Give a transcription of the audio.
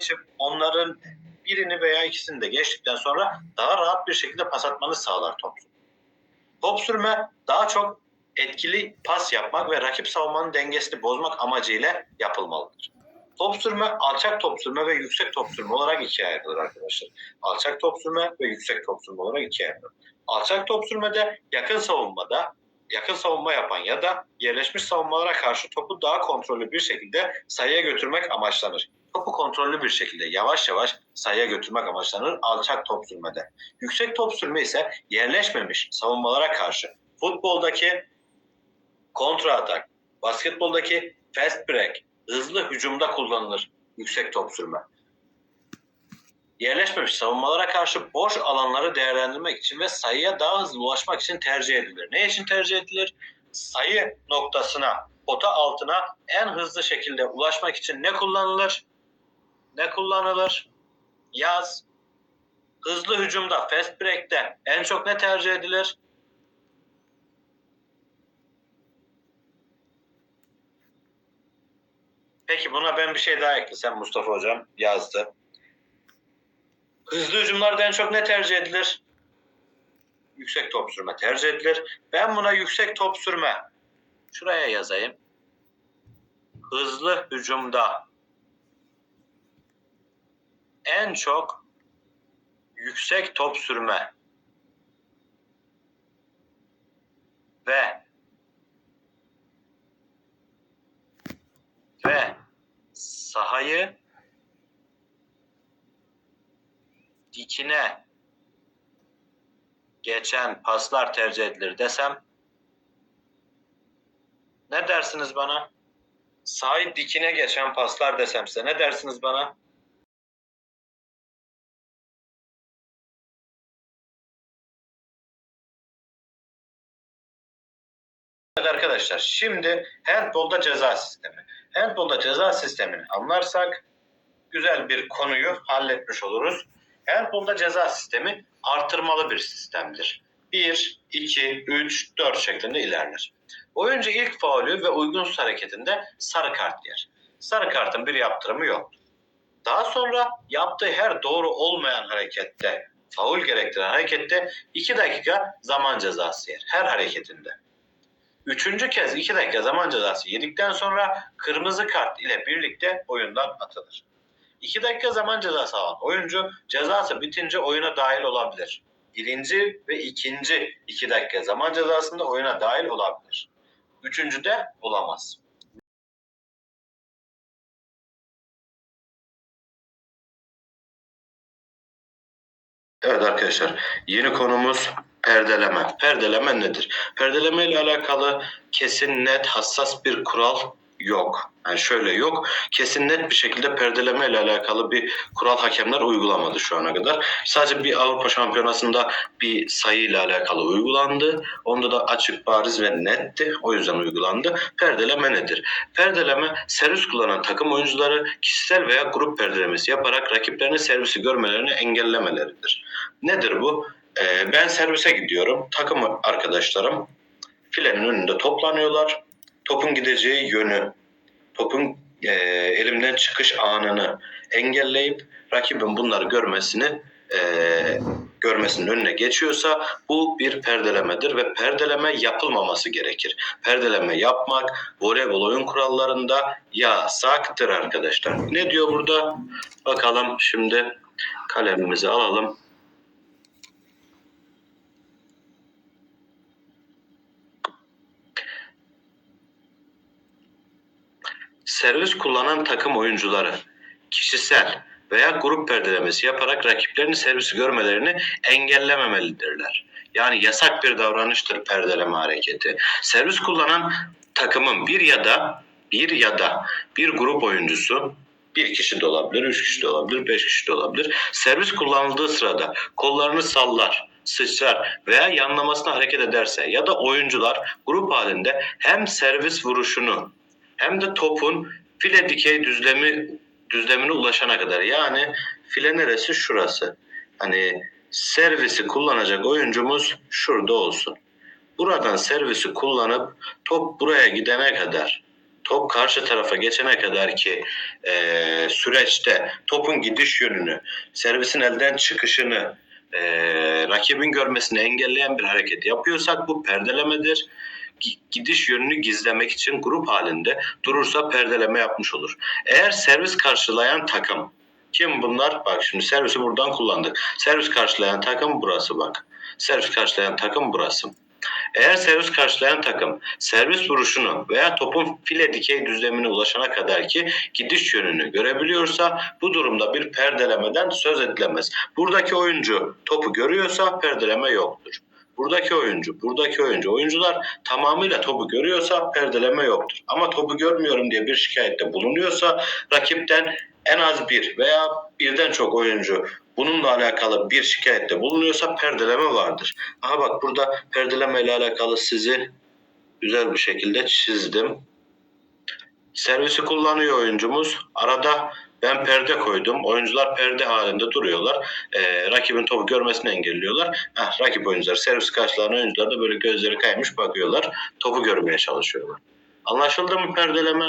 geçip onların birini veya ikisini de geçtikten sonra daha rahat bir şekilde pas atmanı sağlar top. Top sürme daha çok etkili pas yapmak ve rakip savunmanın dengesini bozmak amacıyla yapılmalıdır. Top sürme, alçak top sürme ve yüksek top sürme olarak ikiye ayrılır arkadaşlar. Alçak top sürme ve yüksek top sürme olarak ikiye ayrılır. Alçak top sürmede yakın savunmada yakın savunma yapan ya da yerleşmiş savunmalara karşı topu daha kontrollü bir şekilde sayıya götürmek amaçlanır. Topu kontrollü bir şekilde yavaş yavaş sayıya götürmek amaçlanır alçak top sürmede. Yüksek top sürme ise yerleşmemiş savunmalara karşı futboldaki kontra atak, basketboldaki fast break, hızlı hücumda kullanılır yüksek top sürme. Yerleşmemiş savunmalara karşı boş alanları değerlendirmek için ve sayıya daha hızlı ulaşmak için tercih edilir. Ne için tercih edilir? Sayı noktasına, pota altına en hızlı şekilde ulaşmak için ne kullanılır? Ne kullanılır? Yaz. Hızlı hücumda, fast break'te en çok ne tercih edilir? Peki buna ben bir şey daha eklesem Mustafa Hocam yazdı. Hızlı hücumlarda en çok ne tercih edilir? Yüksek top sürme tercih edilir. Ben buna yüksek top sürme şuraya yazayım. Hızlı hücumda en çok yüksek top sürme ve ve sahayı dikine geçen paslar tercih edilir desem ne dersiniz bana? Sahayı dikine geçen paslar desem size ne dersiniz bana? Evet arkadaşlar şimdi handbolda ceza sistemi. Handbolda ceza sistemini anlarsak güzel bir konuyu halletmiş oluruz. Handbolda ceza sistemi artırmalı bir sistemdir. 1, 2, 3, 4 şeklinde ilerler. Oyuncu ilk faulü ve uygunsuz hareketinde sarı kart yer. Sarı kartın bir yaptırımı yok. Daha sonra yaptığı her doğru olmayan harekette, faul gerektiren harekette 2 dakika zaman cezası yer. Her hareketinde. Üçüncü kez 2 dakika zaman cezası yedikten sonra kırmızı kart ile birlikte oyundan atılır. 2 dakika zaman cezası alan oyuncu cezası bitince oyuna dahil olabilir. Birinci ve ikinci 2 dakika zaman cezasında oyuna dahil olabilir. Üçüncü de olamaz. Evet arkadaşlar yeni konumuz perdeleme. Perdeleme nedir? Perdeleme ile alakalı kesin net hassas bir kural yok. Yani şöyle yok. Kesin net bir şekilde perdeleme ile alakalı bir kural hakemler uygulamadı şu ana kadar. Sadece bir Avrupa Şampiyonası'nda bir sayı ile alakalı uygulandı. Onda da açık, bariz ve netti. O yüzden uygulandı. Perdeleme nedir? Perdeleme servis kullanan takım oyuncuları kişisel veya grup perdelemesi yaparak rakiplerinin servisi görmelerini engellemeleridir. Nedir bu? Ee, ben servise gidiyorum. Takım arkadaşlarım filenin önünde toplanıyorlar. Topun gideceği yönü, topun e, elimden çıkış anını engelleyip rakibin bunları görmesini e, görmesinin önüne geçiyorsa bu bir perdelemedir ve perdeleme yapılmaması gerekir. Perdeleme yapmak voleybol oyun kurallarında yasaktır arkadaşlar. Ne diyor burada? Bakalım şimdi kalemimizi alalım. Servis kullanan takım oyuncuları kişisel veya grup perdelemesi yaparak rakiplerinin servisi görmelerini engellememelidirler. Yani yasak bir davranıştır perdeleme hareketi. Servis kullanan takımın bir ya da bir ya da bir grup oyuncusu bir kişi de olabilir, üç kişi de olabilir, beş kişi de olabilir. Servis kullanıldığı sırada kollarını sallar, sıçrar veya yanlamasına hareket ederse ya da oyuncular grup halinde hem servis vuruşunu hem de topun file dikey düzlemi düzlemine ulaşana kadar. Yani file neresi? Şurası. Hani servisi kullanacak oyuncumuz şurada olsun. Buradan servisi kullanıp top buraya gidene kadar top karşı tarafa geçene kadar ki e, süreçte topun gidiş yönünü, servisin elden çıkışını, e, rakibin görmesini engelleyen bir hareket yapıyorsak bu perdelemedir. Gi- Gidiş yönünü gizlemek için grup halinde durursa perdeleme yapmış olur. Eğer servis karşılayan takım kim bunlar? Bak şimdi servisi buradan kullandık. Servis karşılayan takım burası bak. Servis karşılayan takım burası. Eğer servis karşılayan takım servis vuruşunu veya topun file dikey düzlemine ulaşana kadar ki gidiş yönünü görebiliyorsa bu durumda bir perdelemeden söz edilemez. Buradaki oyuncu topu görüyorsa perdeleme yoktur. Buradaki oyuncu, buradaki oyuncu, oyuncular tamamıyla topu görüyorsa perdeleme yoktur. Ama topu görmüyorum diye bir şikayette bulunuyorsa rakipten en az bir veya birden çok oyuncu bununla alakalı bir şikayette bulunuyorsa perdeleme vardır. Aha bak burada perdeleme ile alakalı sizi güzel bir şekilde çizdim. Servisi kullanıyor oyuncumuz. Arada ben perde koydum. Oyuncular perde halinde duruyorlar. Ee, rakibin topu görmesini engelliyorlar. Heh, rakip oyuncular, servis karşılayan oyuncular da böyle gözleri kaymış bakıyorlar. Topu görmeye çalışıyorlar. Anlaşıldı mı perdeleme?